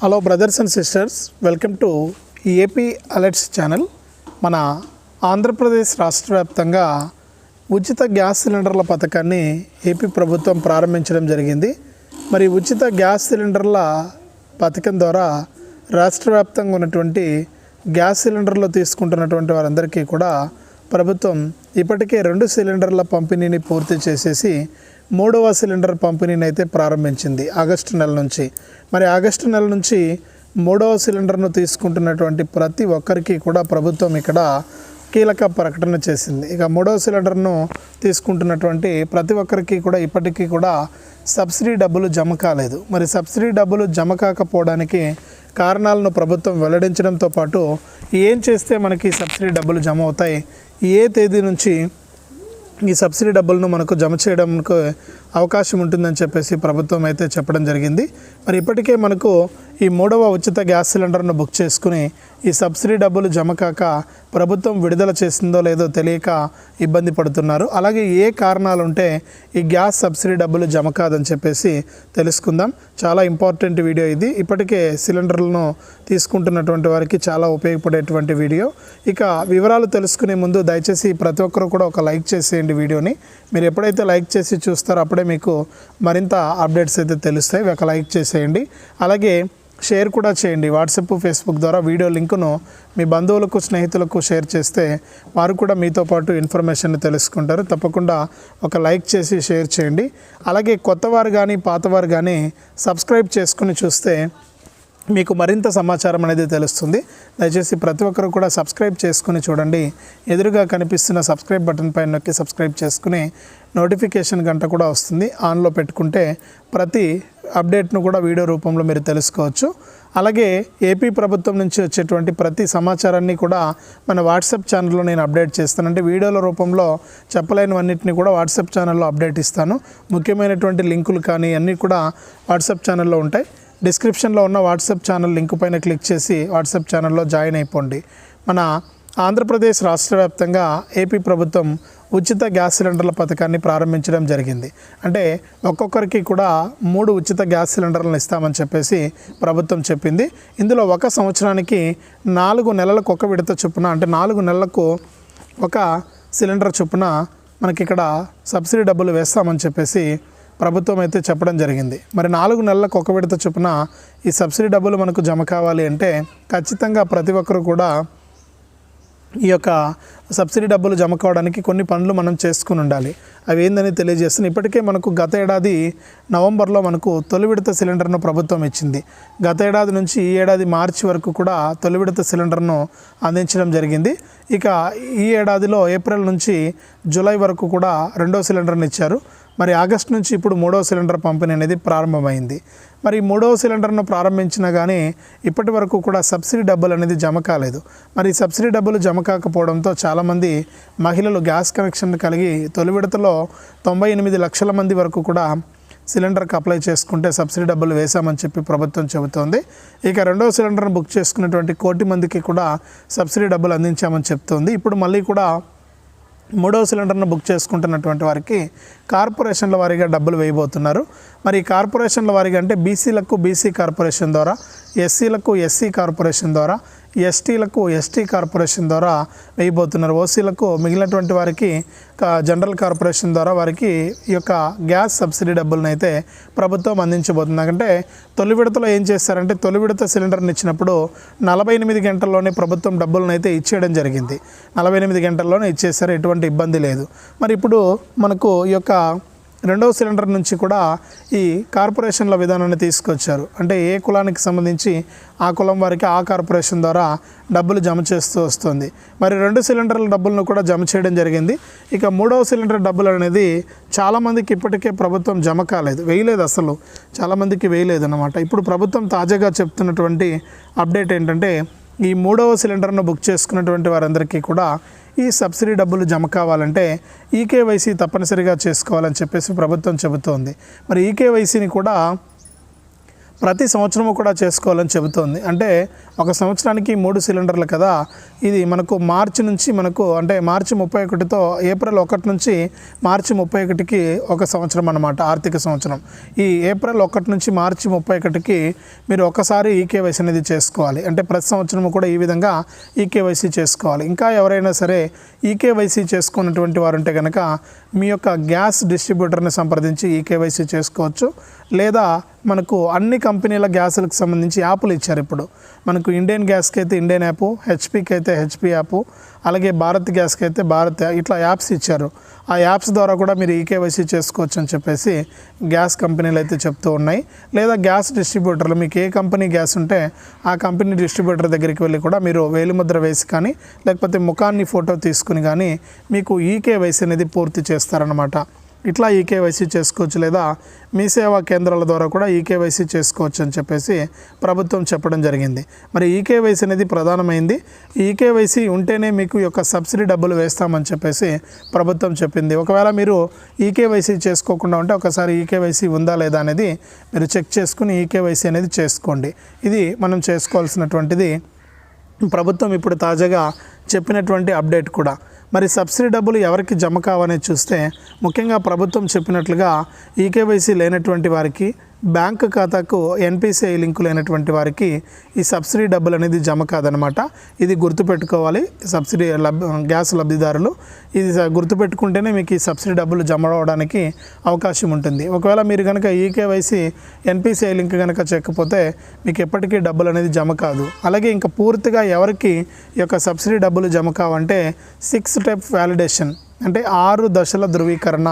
Hello brothers and sisters welcome to AP alerts channel మన ఆంధ్రప్రదేశ్ రాష్ట్ర వ్యాప్తంగా ఉచిత గ్యాస్ సిలిండర్ల పథకాన్ని ఏపీ ప్రభుత్వం ప్రారంభించడం జరిగింది. మరి ఉచిత గ్యాస్ సిలిండర్ల పథకం ద్వారా రాష్ట్ర వ్యాప్తంగా ఉన్నటువంటి గ్యాస్ సిలిండర్లు తీసుకుంటున్నటువంటి వారందరికీ కూడా ప్రభుత్వం ఇప్పటికే రెండు సిలిండర్ల పంపిణీని పూర్తి చేసేసి మూడవ సిలిండర్ పంపిణీని అయితే ప్రారంభించింది ఆగస్టు నెల నుంచి. మరి ఆగస్టు నెల నుంచి మూడవ సిలిండర్ను తీసుకుంటున్నటువంటి ప్రతి ఒక్కరికి కూడా ప్రభుత్వం ఇక్కడ కీలక ప్రకటన చేసింది. ఇక మూడవ సిలిండర్ను తీసుకుంటున్నటువంటి ప్రతి ఒక్కరికి కూడా ఇప్పటికీ కూడా సబ్సిడీ డబ్బులు జమ కాలేదు. మరి సబ్సిడీ డబ్బులు జమ కాకపోవడానికి కారణాలను ప్రభుత్వం వెల్లడించడంతో పాటు ఏం చేస్తే మనకి సబ్సిడీ డబ్బులు జమ అవుతాయి? ఏ తేదీ నుంచి ఈ సబ్సిడీ డబ్బులను మనకు జమ చేయడానికి అవకాశం ఉంటుందని చెప్పేసి ప్రభుత్వం అయితే చెప్పడం జరిగింది. మరి ఇప్పటికే మనకు ఈ మూడవ ఉచిత గ్యాస్ సిలిండర్ను బుక్ చేసుకుని ఈ సబ్సిడీ డబ్బులు జమ కాక ప్రభుత్వం విడుదల చేసిందో లేదో తెలియక ఇబ్బంది పడుతున్నారు. అలాగే ఏ కారణాలు ఉంటే ఈ గ్యాస్ సబ్సిడీ డబ్బులు జమ కాదని చెప్పేసి తెలుసుకుందాం. చాలా ఇంపార్టెంట్ వీడియో ఇది. ఇప్పటికే సిలిండర్లను తీసుకుంటున్నటువంటి వారికి చాలా ఉపయోగపడేటువంటి వీడియో. ఇక వివరాలు తెలుసుకునే ముందు దయచేసి ప్రతి ఒక్కరు కూడా ఒక లైక్ చేసేయండి వీడియోని. మీరు ఎప్పుడైతే లైక్ చేసి చూస్తారో అప్పుడే మీకు మరింత అప్డేట్స్ అయితే తెలుస్తాయి. ఒక లైక్ చేసేయండి. అలాగే షేర్ కూడా చేయండి. వాట్సాప్ ఫేస్బుక్ ద్వారా వీడియో లింకును మీ బంధువులకు స్నేహితులకు షేర్ చేస్తే వారు కూడా మీతో పాటు ఇన్ఫర్మేషన్ తెలుసుకుంటారు. తప్పకుండా ఒక లైక్ చేసి షేర్ చేయండి. అలాగే కొత్తవారు కానీ పాతవారు కానీ సబ్స్క్రైబ్ చేసుకుని చూస్తే మీకు మరింత సమాచారం అనేది తెలుస్తుంది. దయచేసి ప్రతి ఒక్కరు కూడా సబ్స్క్రైబ్ చేసుకుని చూడండి. ఎదురుగా కనిపిస్తున్న సబ్స్క్రైబ్ బటన్ పైన నొక్కి సబ్స్క్రైబ్ చేసుకుని నోటిఫికేషన్ గంట కూడా వస్తుంది. ఆన్లో పెట్టుకుంటే ప్రతి అప్డేట్ను కూడా వీడియో రూపంలో మీరు తెలుసుకోవచ్చు. అలాగే ఏపీ ప్రభుత్వం నుంచి వచ్చేటువంటి ప్రతి సమాచారాన్ని కూడా మన వాట్సాప్ ఛానల్లో నేను అప్డేట్ చేస్తాను. అంటే వీడియోల రూపంలో చెప్పలేనివన్నిటిని కూడా వాట్సాప్ ఛానల్లో అప్డేట్ ఇస్తాను. ముఖ్యమైనటువంటి లింకులు కానీ అన్నీ కూడా వాట్సాప్ ఛానల్లో ఉంటాయి. డిస్క్రిప్షన్లో ఉన్న వాట్సాప్ ఛానల్ లింక్ పైన క్లిక్ చేసి వాట్సాప్ ఛానల్లో జాయిన్ అయిపోండి. మన ఆంధ్రప్రదేశ్ రాష్ట్ర వ్యాప్తంగా ఏపీ ప్రభుత్వం ఉచిత గ్యాస్ సిలిండర్ల పథకాన్ని ప్రారంభించడం జరిగింది. అంటే ఒక్కొక్కరికి కూడా మూడు ఉచిత గ్యాస్ సిలిండర్లను ఇస్తామని చెప్పేసి ప్రభుత్వం చెప్పింది. ఇందులో ఒక సంవత్సరానికి నాలుగు నెలలకు ఒక విడత చొప్పున అంటే నాలుగు నెలలకు ఒక సిలిండర్ చొప్పున మనకి ఇక్కడ సబ్సిడీ డబ్బులు వేస్తామని చెప్పేసి ప్రభుత్వం అయితే చెప్పడం జరిగింది. మరి నాలుగు నెలలకు ఒక విడత చొప్పున ఈ సబ్సిడీ డబ్బులు మనకు జమ కావాలి అంటే ఖచ్చితంగా ప్రతి ఒక్కరు కూడా ఈ యొక్క సబ్సిడీ డబ్బులు జమ కావడానికి కొన్ని పనులు మనం చేసుకుని ఉండాలి. అవి ఏందని తెలియజేస్తుంది ఇప్పటికే మనకు గత ఏడాది నవంబర్లో మనకు తొలి విడత సిలిండర్ను ప్రభుత్వం ఇచ్చింది. గత ఏడాది నుంచి ఈ ఏడాది మార్చి వరకు కూడా తొలి విడత సిలిండర్ను అందించడం జరిగింది. ఇక ఈ ఏడాదిలో ఏప్రిల్ నుంచి జూలై వరకు కూడా రెండో సిలిండర్ని ఇచ్చారు. మరి ఆగస్ట్ నుంచి ఇప్పుడు మూడో సిలిండర్ పంపిణీ అనేది ప్రారంభమైంది. మరి మూడవ సిలిండర్ను ప్రారంభించినా కానీ ఇప్పటి వరకు కూడా సబ్సిడీ డబ్బులు అనేది జమ కాలేదు. మరి సబ్సిడీ డబ్బులు జమ కాకపోవడంతో చాలామంది మహిళలు గ్యాస్ కనెక్షన్ కలిగి తొలి విడతలో తొంభై ఎనిమిది లక్షల మంది వరకు కూడా సిలిండర్కి అప్లై చేసుకుంటే సబ్సిడీ డబ్బులు వేశామని చెప్పి ప్రభుత్వం చెబుతోంది. ఇక రెండవ సిలిండర్ను బుక్ చేసుకున్నటువంటి కోటి మందికి కూడా సబ్సిడీ డబ్బులు అందించామని చెప్తోంది. ఇప్పుడు మళ్ళీ కూడా మూడవ సిలిండర్ను బుక్ చేసుకుంటున్నటువంటి వారికి కార్పొరేషన్ల వారీగా డబ్బులు వేయబోతున్నారు. మరి కార్పొరేషన్ల వారీగా అంటే బీసీలకు బీసీ కార్పొరేషన్ ద్వారా ఎస్సీలకు ఎస్సీ కార్పొరేషన్ ద్వారా ఎస్టీలకు ఎస్టీ కార్పొరేషన్ ద్వారా వేయబోతున్నారు. ఓసీలకు మిగిలినటువంటి వారికి జనరల్ కార్పొరేషన్ ద్వారా వారికి ఈ యొక్క గ్యాస్ సబ్సిడీ డబ్బులను అయితే ప్రభుత్వం అందించబోతుంది. అంటే తొలి విడతలో ఏం చేస్తారంటే తొలి విడత సిలిండర్ని ఇచ్చినప్పుడు నలభై ఎనిమిది గంటల్లోనే ప్రభుత్వం డబ్బులను అయితే ఇచ్చేయడం జరిగింది. నలభై ఎనిమిది గంటల్లోనే ఇచ్చేసారు ఎటువంటి ఇబ్బంది లేదు. మరి ఇప్పుడు మనకు ఈ యొక్క రెండవ సిలిండర్ నుంచి కూడా ఈ కార్పొరేషన్ల విధానాన్ని తీసుకొచ్చారు. అంటే ఏ కులానికి సంబంధించి ఆ కులం వారికి ఆ కార్పొరేషన్ ద్వారా డబ్బులు జమ చేస్తూ వస్తుంది. మరి రెండు సిలిండర్ల డబ్బులను కూడా జమ చేయడం జరిగింది. ఇక మూడవ సిలిండర్ డబ్బులు అనేది చాలామందికి ఇప్పటికే ప్రభుత్వం జమ కాలేదు వేయలేదు అసలు. చాలామందికి వేయలేదు అన్నమాట ఇప్పుడు ప్రభుత్వం తాజాగా చెప్తున్నటువంటి అప్డేట్ ఏంటంటే ఈ మూడవ సిలిండర్ను బుక్ చేసుకున్నటువంటి వారందరికీ కూడా ఈ సబ్సిడీ డబ్బులు జమ కావాలంటే ఈకేవైసీ తప్పనిసరిగా చేసుకోవాలని చెప్పేసి ప్రభుత్వం చెబుతోంది. మరి ఈకేవైసీని కూడా ప్రతి సంవత్సరము కూడా చేసుకోవాలని చెబుతోంది. అంటే ఒక సంవత్సరానికి మూడు సిలిండర్లు కదా. ఇది మనకు మార్చి నుంచి మనకు అంటే మార్చి ముప్పై ఒకటితో ఏప్రిల్ ఒకటి నుంచి మార్చి ముప్పై ఒకటికి ఒక సంవత్సరం అన్నమాట ఆర్థిక సంవత్సరం. ఈ ఏప్రిల్ ఒకటి నుంచి మార్చి ముప్పై ఒకటికి మీరు ఒకసారి ఈకేవైసీ అనేది చేసుకోవాలి. అంటే ప్రతి సంవత్సరం కూడా ఈ విధంగా ఈకేవైసీ చేసుకోవాలి. ఇంకా ఎవరైనా సరే ఈకేవైసీ చేసుకున్నటువంటి వారు ఉంటే కనుక మీ యొక్క గ్యాస్ డిస్ట్రిబ్యూటర్ని సంప్రదించి ఈకేవైసీ చేసుకోవచ్చు. లేదా మనకు అన్ని కంపెనీల గ్యాసులకు సంబంధించి యాప్లు ఇచ్చారు ఇప్పుడు. మనకు ఇండియన్ గ్యాస్కి అయితే ఇండియన్ యాప్ హెచ్పికి అయితే హెచ్పి యాప్ అలాగే భారత్ గ్యాస్కి అయితే భారత్ ఇట్లా యాప్స్ ఇచ్చారు. ఆ యాప్స్ ద్వారా కూడా మీరు ఈకేవైసీ చేసుకోవచ్చు అని చెప్పేసి గ్యాస్ కంపెనీలు అయితే చెప్తూ ఉన్నాయి. లేదా గ్యాస్ డిస్ట్రిబ్యూటర్లు మీకు ఏ కంపెనీ గ్యాస్ ఉంటే ఆ కంపెనీ డిస్ట్రిబ్యూటర్ దగ్గరికి వెళ్ళి కూడా మీరు వేలిముద్ర వేసి కానీ లేకపోతే ముఖాన్ని ఫోటో తీసుకుని కానీ మీకు ఈకేవైసీ అనేది పూర్తి చేస్తారనమాట ఇట్లా ఈకేవైసీ చేసుకోవచ్చు లేదా మీ సేవా కేంద్రాల ద్వారా కూడా ఈకేవైసీ చేసుకోవచ్చు అని చెప్పేసి ప్రభుత్వం చెప్పడం జరిగింది. మరి ఈకేవైసీ అనేది ప్రధానమైంది. ఈకేవైసీ ఉంటేనే మీకు యొక్క సబ్సిడీ డబ్బులు వేస్తామని చెప్పేసి ప్రభుత్వం చెప్పింది. ఒకవేళ మీరు ఈకేవైసీ చేసుకోకుండా ఉంటే ఒకసారి ఈకేవైసీ ఉందా లేదా అనేది మీరు చెక్ చేసుకుని ఈకేవైసీ అనేది చేసుకోండి. ఇది మనం చేసుకోవాల్సినటువంటిది. ప్రభుత్వం ఇప్పుడు తాజాగా చెప్పినటువంటి అప్డేట్ కూడా. మరి సబ్సిడీ డబ్బులు ఎవరికి జమ కావనే చూస్తే ముఖ్యంగా ప్రభుత్వం చెప్పినట్లుగా ఈకేవైసీ లేనటువంటి వారికి బ్యాంక్ ఖాతాకు ఎన్పిసిఐ లింకులు అయినటువంటి వారికి ఈ సబ్సిడీ డబ్బులు అనేది జమ కాదనమాట ఇది గుర్తుపెట్టుకోవాలి. సబ్సిడీ లబ్ గ్యాస్ లబ్ధిదారులు ఇది గుర్తుపెట్టుకుంటేనే మీకు ఈ సబ్సిడీ డబ్బులు జమ అవడానికి అవకాశం ఉంటుంది. ఒకవేళ మీరు కనుక ఈకేవైసీ ఎన్పిసిఐ లింక్ కనుక చెక్కపోతే మీకు ఎప్పటికీ డబ్బులు అనేది జమ కాదు. అలాగే ఇంకా పూర్తిగా ఎవరికి ఈ యొక్క సబ్సిడీ డబ్బులు జమ కావంటే సిక్స్ స్టెప్ వ్యాలిడేషన్ అంటే ఆరు దశల ధృవీకరణ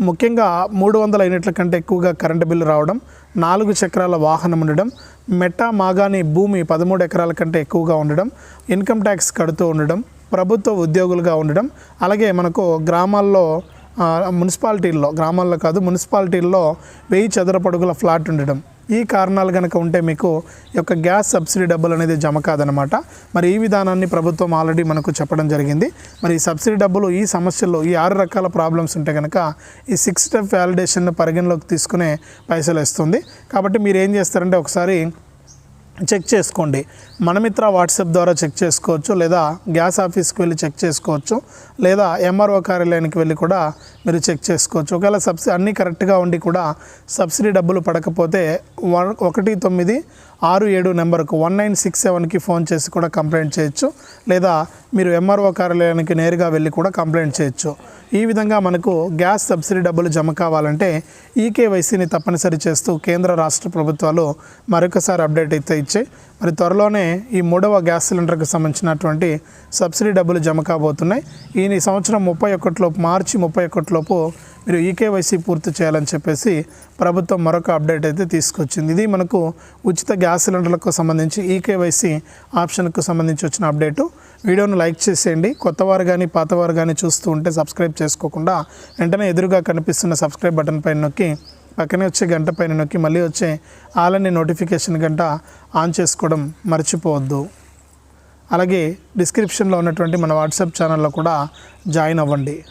ముఖ్యంగా మూడు వందల యూనిట్ల కంటే ఎక్కువగా కరెంటు బిల్లు రావడం నాలుగు చక్రాల వాహనం ఉండడం మెట్టా మాగాని భూమి పదమూడు ఎకరాల కంటే ఎక్కువగా ఉండడం ఇన్కమ్ ట్యాక్స్ కడుతూ ఉండడం ప్రభుత్వ ఉద్యోగులుగా ఉండడం అలాగే మనకు గ్రామాల్లో మున్సిపాలిటీల్లో గ్రామాల్లో కాదు మున్సిపాలిటీల్లో వెయ్యి చదరపడుగుల ఫ్లాట్ ఉండడం. ఈ కారణాలు కనుక ఉంటే మీకు ఈ యొక్క గ్యాస్ సబ్సిడీ డబ్బులు అనేది జమ కాదనమాట మరి ఈ విధానాన్ని ప్రభుత్వం ఆల్రెడీ మనకు చెప్పడం జరిగింది. మరి ఈ సబ్సిడీ డబ్బులు ఈ సమస్యల్లో ఈ ఆరు రకాల ప్రాబ్లమ్స్ ఉంటే కనుక ఈ సిక్స్ స్టెప్ వ్యాలిడేషన్ పరిగణలోకి తీసుకునే పైసలు ఇస్తుంది కాబట్టి మీరు ఏం చేస్తారంటే ఒకసారి చెక్ చేసుకోండి. మనమిత్ర వాట్సాప్ ద్వారా చెక్ చేసుకోవచ్చు లేదా గ్యాస్ ఆఫీస్కి వెళ్ళి చెక్ చేసుకోవచ్చు లేదా ఎంఆర్ఓ కార్యాలయానికి వెళ్ళి కూడా మీరు చెక్ చేసుకోవచ్చు. ఒకవేళ సబ్సిడీ అన్నీ కరెక్ట్గా ఉండి కూడా సబ్సిడీ డబ్బులు పడకపోతే వన్ ఒకటి తొమ్మిది ఆరు ఏడు నెంబర్కు వన్ నైన్ సిక్స్ సెవెన్కి ఫోన్ చేసి కూడా కంప్లైంట్ చేయొచ్చు లేదా మీరు ఎంఆర్ఓ కార్యాలయానికి నేరుగా వెళ్ళి కూడా కంప్లైంట్ చేయొచ్చు. ఈ విధంగా మనకు గ్యాస్ సబ్సిడీ డబ్బులు జమ కావాలంటే ఈకేవైసీని తప్పనిసరి చేస్తూ కేంద్ర రాష్ట్ర ప్రభుత్వాలు మరొకసారి అప్డేట్ అయితే ఇచ్చాయి మరి త్వరలోనే ఈ మూడవ గ్యాస్ సిలిండర్కి సంబంధించినటువంటి సబ్సిడీ డబ్బులు జమ కాబోతున్నాయి. ఈ సంవత్సరం ముప్పై ఒకటిలోపు మార్చి ముప్పై ఒకటిలోపు మీరు ఈకేవైసీ పూర్తి చేయాలని చెప్పేసి ప్రభుత్వం మరొక అప్డేట్ అయితే తీసుకొచ్చింది. ఇది మనకు ఉచిత గ్యాస్ సిలిండర్లకు సంబంధించి ఈకేవైసీ ఆప్షన్కు సంబంధించి వచ్చిన అప్డేటు. వీడియోను లైక్ చేసేయండి. కొత్తవారు కానీ పాతవారు కానీ చూస్తూ ఉంటే సబ్స్క్రైబ్ చేసుకోకుండా వెంటనే ఎదురుగా కనిపిస్తున్న సబ్స్క్రైబ్ బటన్ పైన నొక్కి పక్కనే వచ్చే గంట పైన నొక్కి మళ్ళీ వచ్చే ఆలనే నోటిఫికేషన్ గంట ఆన్ చేసుకోవడం మర్చిపోవద్దు. అలాగే డిస్క్రిప్షన్లో ఉన్నటువంటి మన వాట్సాప్ ఛానల్లో కూడా జాయిన్ అవ్వండి.